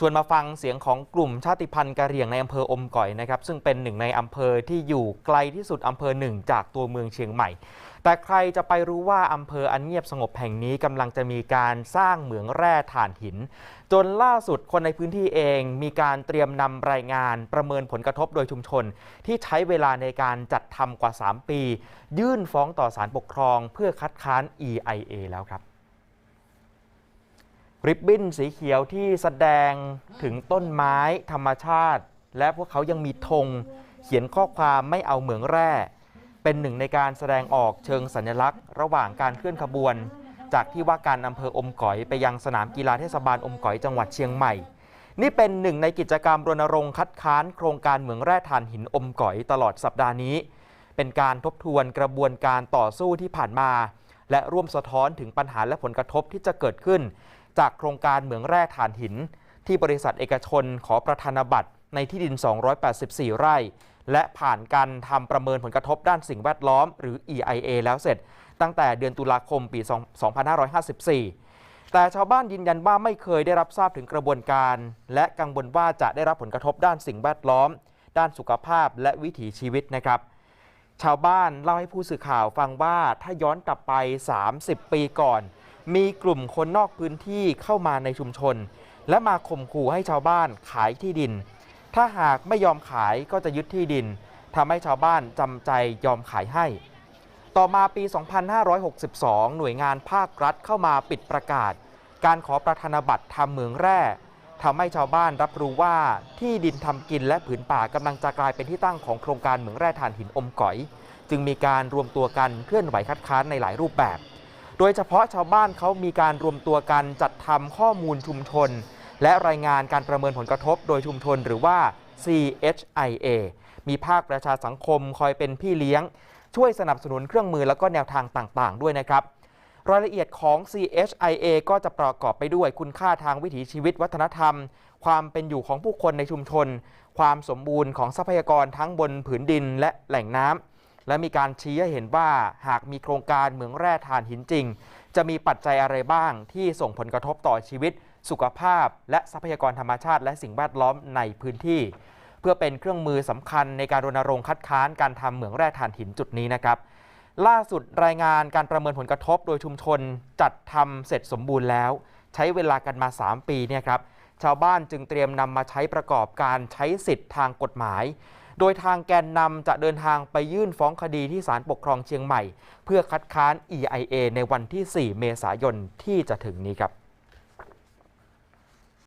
ชวนมาฟังเสียงของกลุ่มชาติพันธุ์กะเหรี่ยงในอำเภออมก่อยนะครับ ซึ่งเป็นหนึ่งในอำเภอที่อยู่ไกลที่สุดอำเภอหนึ่งจากตัวเมืองเชียงใหม่ แต่ใครจะไปรู้ว่าอำเภออันเงียบสงบแห่งนี้กำลังจะมีการสร้างเหมืองแร่ถ่านหิน จนล่าสุดคนในพื้นที่เองมีการเตรียมนำรายงานประเมินผลกระทบโดยชุมชน ที่ใช้เวลาในการจัดทำกว่า 3 ปี ยื่นฟ้องต่อศาลปกครอง เพื่อคัดค้าน EIA แล้วครับ ริบบิ้นสีเขียวที่แสดงถึงต้นไม้ธรรมชาติ และพวกเขายังมีธงเขียนข้อความไม่เอาเหมืองแร่ เป็นหนึ่งในการแสดงออกเชิงสัญลักษณ์ ระหว่างการเคลื่อนขบวน จากที่ว่าการอำเภออมก๋อยไปยังสนามกีฬาเทศบาลอมก๋อยจังหวัดเชียงใหม่ นี่เป็นหนึ่งในกิจกรรมรณรงค์คัดค้านโครงการเหมืองแร่ถ่านหินอมก๋อยตลอดสัปดาห์นี้ เป็นการทบทวนกระบวนการต่อสู้ที่ผ่านมา และร่วมสะท้อนถึงปัญหาและผลกระทบที่จะเกิดขึ้นจากโครงการเหมืองแร่ถ่านหิน ที่บริษัทเอกชนขอประธานบัตรในที่ดิน 284 ไร่ และผ่านการทำประเมินผลกระทบด้านสิ่งแวดล้อม หรือ EIA แล้วเสร็จ ตั้งแต่เดือนตุลาคมปี 2554 แต่ชาวบ้านยืนยันว่าไม่เคยได้รับทราบถึงกระบวนการ และกังวลว่าจะได้รับผลกระทบด้านสิ่งแวดล้อม ด้านสุขภาพและวิถีชีวิตนะครับชาวบ้านเล่าให้ผู้สื่อข่าวฟังว่าถ้าย้อนกลับไป 30 ปีก่อน มีกลุ่มคนนอกพื้นที่เข้ามาในชุมชน และมาข่มขู่ให้ชาวบ้านขายที่ดิน ถ้าหากไม่ยอมขายก็จะยึดที่ดินทำให้ชาวบ้านจำใจยอมขายให้ ต่อมาปี 2562 หน่วยงานภาครัฐเข้ามาปิดประกาศ การขอประธานบัตรทำเหมืองแร่ทำให้ชาวบ้านรับรู้ว่าที่ดินทำกินและผืนป่ากำลังจะกลายเป็นที่ตั้งของโครงการเหมืองแร่ถ่านหินอมก๋อย จึงมีการรวมตัวกันเคลื่อนไหวคัดค้านในหลายรูปแบบ โดยเฉพาะชาวบ้านเขามีการรวมตัวกันจัดทำข้อมูลชุมชน และรายงานการประเมินผลกระทบโดยชุมชนหรือว่า CHIA มีภาคประชาสังคมคอยเป็นพี่เลี้ยง ช่วยสนับสนุนเครื่องมือแล้วก็แนวทางต่างๆ ด้วยนะครับ รายละเอียดของ CHIA ก็จะประกอบไปด้วยคุณค่าทางวิถีชีวิตวัฒนธรรม ความเป็นอยู่ของผู้คนในชุมชน ความสมบูรณ์ของทรัพยากรทั้งบนผืนดินและแหล่งน้ำ และมีการชี้ให้เห็นว่าหากมีโครงการเหมืองแร่ถ่านหินจริง จะมีปัจจัยอะไรบ้างที่ส่งผลกระทบต่อชีวิต สุขภาพ และทรัพยากรธรรมชาติ และสิ่งแวดล้อมในพื้นที่ เพื่อเป็นเครื่องมือสำคัญในการรณรงค์คัดค้านการทำเหมืองแร่ถ่านหินจุดนี้นะครับล่าสุดรายงานการประเมินผลกระทบโดยชุมชนจัดทำเสร็จสมบูรณ์แล้ว ใช้เวลากันมา 3 ปีเนี่ยครับชาวบ้านจึงเตรียมนำมาใช้ประกอบการใช้สิทธิ์ทางกฎหมาย โดยทางแกนนำจะเดินทางไปยื่นฟ้องคดีที่ศาลปกครองเชียงใหม่ เพื่อคัดค้าน EIA ในวันที่ 4 เมษายนที่จะถึงนี้ครับ